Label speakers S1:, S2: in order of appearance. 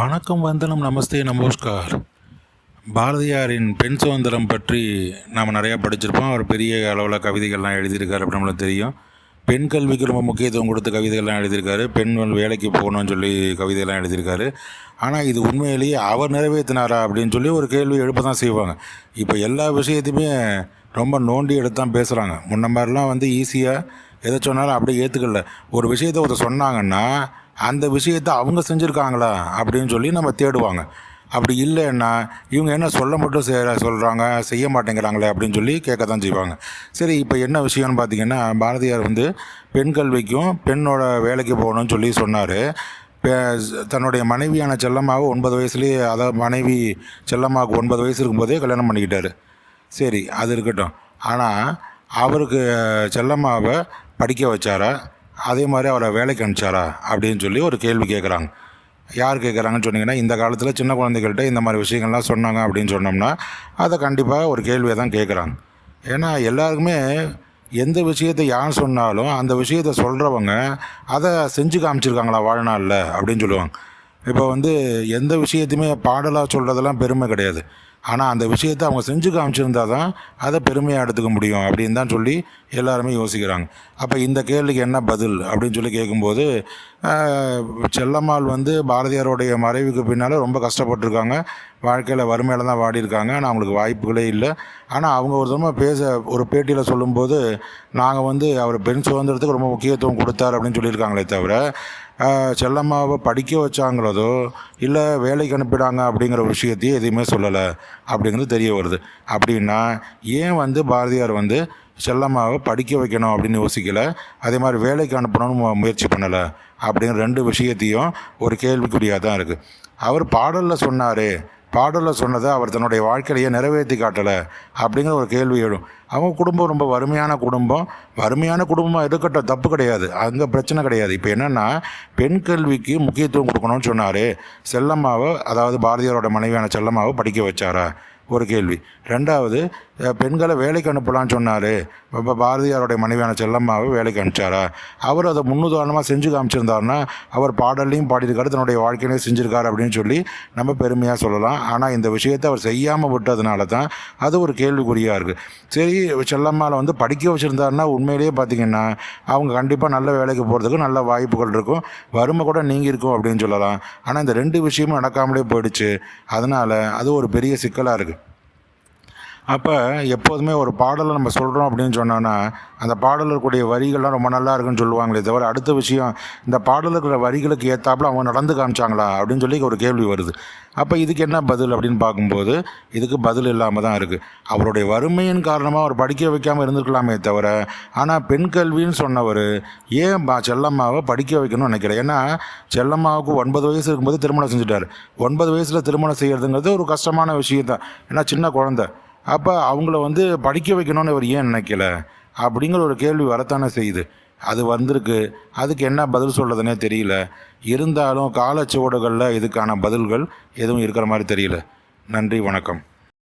S1: வணக்கம் வந்தனம் நமஸ்தே நமஸ்கார். பாரதியாரின் பெண் சுதந்திரம் பற்றி நாம் நிறையா படிச்சிருப்போம். அவர் பெரிய அளவில் கவிதைகள்லாம் எழுதியிருக்காரு அப்படின்னு நம்மளுக்கு தெரியும். பெண் கல்விக்கு ரொம்ப முக்கியத்துவம் கொடுத்து கவிதைகள்லாம் எழுதியிருக்காரு. பெண்கள் வேலைக்கு போகணும்னு சொல்லி கவிதையெல்லாம் எழுதியிருக்காரு. ஆனால் இது உண்மையிலேயே அவர் நிறைவேற்றினாரா அப்படின்னு சொல்லி ஒரு கேள்வி எழுப்ப தான் செய்வாங்க. இப்போ எல்லா விஷயத்தையுமே ரொம்ப நோண்டி எடுத்து தான் பேசுகிறாங்க முன்ன மாதிரிலாம் வந்து ஈஸியாக எதை சொன்னாலும் அப்படியே ஏற்றுக்கல ஒரு விஷயத்தை ஒருத்தர் சொன்னாங்கன்னா அந்த விஷயத்தை அவங்க செஞ்சுருக்காங்களா அப்படின்னு சொல்லி நம்ம தேடுவாங்க. அப்படி இல்லைன்னா இவங்க என்ன சொல்ல மட்டும் செய்ய சொல்கிறாங்க செய்ய மாட்டேங்கிறாங்களே அப்படின்னு சொல்லி கேட்க தான் செய்வாங்க. சரி இப்போ என்ன விஷயம்னு பார்த்தீங்கன்னா பாரதியார் வந்து பெண் கல்விக்கும் பெண்ணோட வேலைக்கு போகணும்னு சொல்லி சொன்னார். தன்னுடைய மனைவியான செல்லம்மாவை ஒன்பது வயசுலேயே அதாவது மனைவி செல்லம்மாவுக்கு ஒன்பது வயசு இருக்கும்போதே கல்யாணம் பண்ணிக்கிட்டாரு. சரி அது இருக்கட்டும். ஆனால் அவருக்கு செல்லம்மாவை படிக்க வச்சாரா? அதே மாதிரி அவரை வேலைக்கு அனுப்பிச்சாரா அப்படின்னு சொல்லி ஒரு கேள்வி கேட்குறாங்க. யார் கேட்குறாங்கன்னு சொன்னீங்கன்னா இந்த காலத்தில் சின்ன குழந்தைகள்கிட்ட இந்த மாதிரி விஷயங்கள்லாம் சொன்னாங்க அப்படின்னு சொன்னோம்னா அதை கண்டிப்பாக ஒரு கேள்வியை தான் கேட்குறாங்க. ஏன்னா எல்லாருக்குமே எந்த விஷயத்தை யார் சொன்னாலும் அந்த விஷயத்தை சொல்கிறவங்க அதை செஞ்சு காமிச்சிருக்காங்களா வாழ்நாளில் அப்படின்னு சொல்லுவாங்க. இப்போ வந்து எந்த விஷயத்தையுமே பாடலாக சொல்கிறதெல்லாம் பெருமை கிடையாது. ஆனால் அந்த விஷயத்தை அவங்க செஞ்சு காமிச்சிருந்தா தான் அதை பெருமையாக எடுத்துக்க முடியும் அப்படின்னு தான் சொல்லி எல்லாருமே யோசிக்கிறாங்க. அப்போ இந்த கேள்விக்கு என்ன பதில் அப்படின்னு சொல்லி கேட்கும்போது செல்லம்மாள் வந்து பாரதியாருடைய மறைவுக்கு பின்னால் ரொம்ப கஷ்டப்பட்டிருக்காங்க. வாழ்க்கையில் வறுமையில் தான் வாடியிருக்காங்க. ஆனால் அவங்களுக்கு வாய்ப்புகளே இல்லை. ஆனால் அவங்க ஒரு தடவை பேச ஒரு பேட்டியில் சொல்லும்போது நாங்கள் வந்து அவர் பெண் சுதந்திரத்துக்கு ரொம்ப முக்கியத்துவம் கொடுத்தார் அப்படின்னு சொல்லியிருக்காங்களே தவிர செல்லம்மாவை படிக்க வச்சாங்கிறதோ இல்லை வேலைக்கு அனுப்பிடாங்க அப்படிங்கிற விஷயத்தையே எதுவுமே சொல்லலை. அப்படிங்கிறது தெரிய வருது. அப்படின்னா ஏன் வந்து பாரதியார் வந்து செல்லம்மாவை படிக்க வைக்கணும் அப்படின்னு யோசிக்கலை? அதே மாதிரி வேலைக்கு அனுப்பணும்னு முயற்சி பண்ணலை. அப்படிங்கிற ரெண்டு விஷயத்தையும் ஒரு கேள்விக்குறியாக தான் இருக்குது அவர் பாடலில் சொன்னார் பாடலில் சொன்னதை அவர் தன்னுடைய வாழ்க்கையிலேயே நிறைவேற்றி காட்டலை அப்படிங்கிற ஒரு கேள்வி எழும். அவங்க குடும்பம் ரொம்ப வறுமையான குடும்பம். வறுமையான குடும்பமாக இருக்கட்டும் தப்பு கிடையாது. அங்கே பிரச்சனை கிடையாது. இப்போ என்னென்னா பெண் கல்விக்கு முக்கியத்துவம் கொடுக்கணும்னு சொன்னார். செல்லம்மாவை அதாவது பாரதியாரோட மனைவியான செல்லம்மாவை படிக்க வச்சாரா? ஒரு கேள்வி. ரெண்டாவது பெண்களை வேலைக்கு அனுப்பலான்னு சொன்னார். இப்போ பாரதியாருடைய மனைவியான செல்லம்மாவை வேலைக்கு அனுப்பிச்சாரா? அவர் அதை முன்னுதாரணமாக செஞ்சு காமிச்சிருந்தாருன்னா அவர் பாடல்லையும் பாடியிருக்காரு தன்னுடைய வாழ்க்கையிலையும் செஞ்சுருக்காரு அப்படின்னு சொல்லி நம்ம பெருமையாக சொல்லலாம். ஆனால் இந்த விஷயத்தை அவர் செய்யாமல் விட்டதுனால தான் அது ஒரு கேள்விக்குறியாக இருக்குது சரி செல்லம்மாவில் வந்து படிக்க வச்சுருந்தாருன்னா உண்மையிலேயே பார்த்திங்கன்னா அவங்க கண்டிப்பாக நல்ல வேலைக்கு போகிறதுக்கு நல்ல வாய்ப்புகள் இருக்கும். வறுமை கூட நீங்கி இருக்கும் அப்படின்னு சொல்லலாம். ஆனால் இந்த ரெண்டு விஷயமும் நடக்காமலே போயிடுச்சு. அதனால் அது ஒரு பெரிய சிக்கலாக இருக்குது அப்போ எப்போதுமே ஒரு பாடலை நம்ம சொல்கிறோம் அப்படின்னு சொன்னோன்னா அந்த பாடலில் இருக்கக்கூடிய வரிகள்லாம் ரொம்ப நல்லா இருக்குன்னு சொல்லுவாங்களே தவிர அடுத்த விஷயம் இந்த பாடலில் இருக்கிற வரிகளுக்கு ஏற்றாப்புல அவங்க நடந்து காமிச்சாங்களா அப்படின்னு சொல்லி ஒரு கேள்வி வருது. அப்போ இதுக்கு என்ன பதில் அப்படின்னு பார்க்கும்போது இதுக்கு பதில் இல்லாமல் தான் இருக்குது அவருடைய வறுமையின் காரணமாக அவர் படிக்க வைக்காமல் இருந்திருக்கலாமே தவிர ஆனால் பெண் கல்வின்னு சொன்னவர் ஏன் பா செல்லம்மாவை படிக்க வைக்கணும்னு நினைக்கிறேன் ஏன்னா செல்லம்மாவுக்கு ஒன்பது வயசு இருக்கும்போது திருமணம் செஞ்சுட்டார். ஒன்பது வயசில் திருமணம் செய்கிறதுங்கிறது ஒரு கஷ்டமான விஷயம் தான் ஏன்னா சின்ன குழந்தை. அப்போ அவங்கள வந்து படிக்க வைக்கணும்னு இவர் ஏன் நினைக்கல? அப்படிங்கிற ஒரு கேள்வி வரத்தானே செய்யுது. அது வந்திருக்கு. அதுக்கு என்ன பதில் சொல்கிறதுனே தெரியல. இருந்தாலும் காலச்சுவடுகளில் இதுக்கான பதில்கள் எதுவும் இருக்கிற மாதிரி தெரியல. நன்றி வணக்கம்.